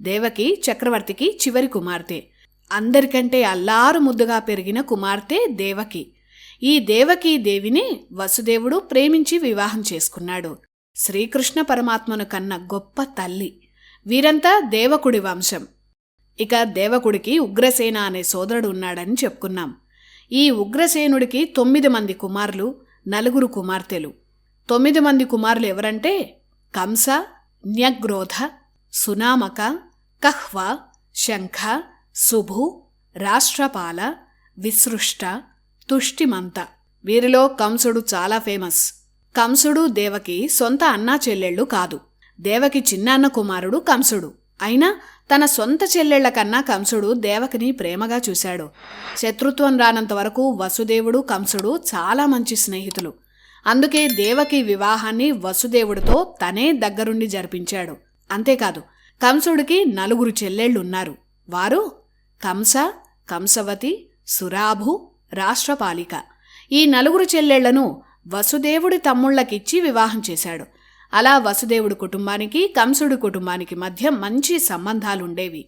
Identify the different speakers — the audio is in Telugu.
Speaker 1: దేవకి చక్రవర్తికి చివరి కుమార్తె. అందరికంటే అల్లారు ముద్దుగా పెరిగిన కుమార్తె దేవకి. ఈ దేవకీ దేవిని వసుదేవుడు ప్రేమించి వివాహం చేసుకున్నాడు. శ్రీకృష్ణ పరమాత్మను కన్న గొప్ప తల్లి. వీరంతా దేవకుడి వంశం. ఇక దేవకుడికి ఉగ్రసేన అనే సోదరుడు ఉన్నాడని చెప్పుకున్నాం. ఈ ఉగ్రసేనుడికి తొమ్మిది మంది కుమారులు నలుగురు కుమార్తెలు. తొమ్మిది మంది కుమారులు ఎవరంటే కంస న్యగ్రోధ సునామక కహ్వ శంఖ సుభు రాష్ట్రపాల విసృష్ట తుష్టిమంత. వీరిలో కంసుడు చాలా ఫేమస్. కంసుడు దేవకి సొంత అన్నా చెల్లెళ్ళు కాదు. దేవకి చిన్నాన్న కుమారుడు కంసుడు. అయినా తన సొంత చెల్లెళ్ళ కన్నా కంసుడు దేవకిని ప్రేమగా చూశాడు. శత్రుత్వం రానంత వరకు వసుదేవుడు కంసుడు చాలా మంచి స్నేహితులు. అందుకే దేవకి వివాహాన్ని వసుదేవుడితో తనే దగ్గరుండి జరిపించాడు. అంతేకాదు కంసుడికి నలుగురు చెల్లెళ్ళున్నారు. వారు కంస కంసవతి సురాభు రాష్ట్రపాలిక. ఈ నలుగురు చెల్లెళ్ళను వసుదేవుడి తమ్ముళ్ళకిచ్చి వివాహం చేశాడు. అలా వసుదేవుడి కుటుంబానికి కంసుడి కుటుంబానికి మధ్య మంచి సంబంధాలుండేవి.